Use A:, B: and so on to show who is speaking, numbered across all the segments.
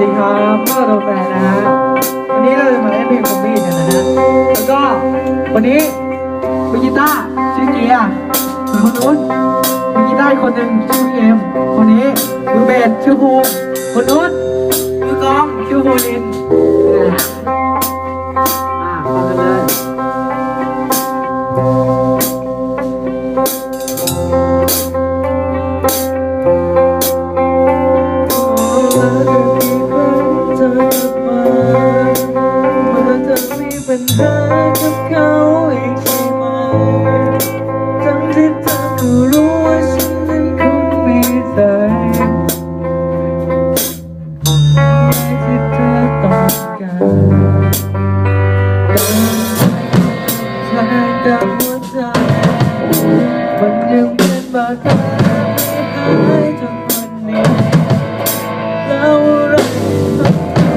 A: ดีครับพ่อโรแฟนนะฮะวันนี้เราจะมาเล่นเพลงคอมบี้กันนะฮะแล้วก็วันนี้มือกีตาร์ชื่อเกียร์คนนู้นมือกีตาร์อีกคนหนึ่งชื่อเอ็มคนนี้มือเบสชื่อภูคนนู้นมือกลองชื่อภูลินนะ ปัญหากับเขาอีกใช่ไหมทั้งที่เธอก็รู้ว่าฉันนั้นคงมีใจที่เธอต้องการแต่ทางกับหัวใจมันยังเป็นบาดแผลไม่หายจนวันนี้แล้วอะไร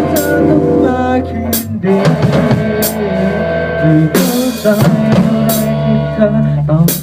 A: เธอต้องมาคืนดี ที่เข้าใจอะไรที่เธอต้อง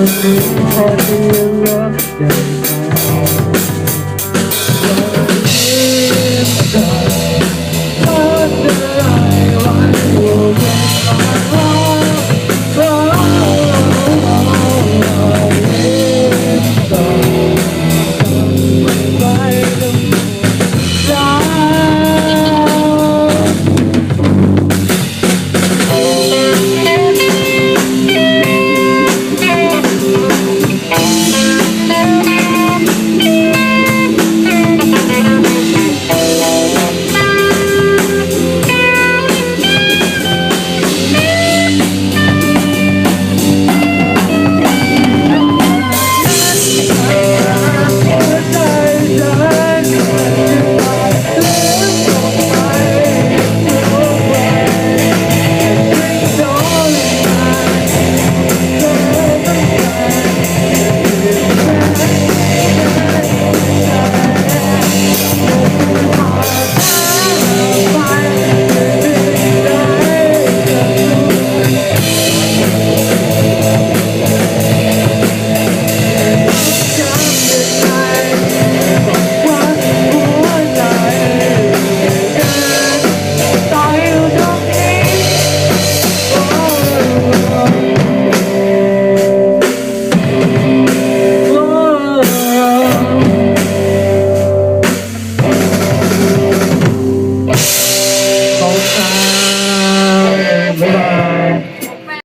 A: I'm be happy and love.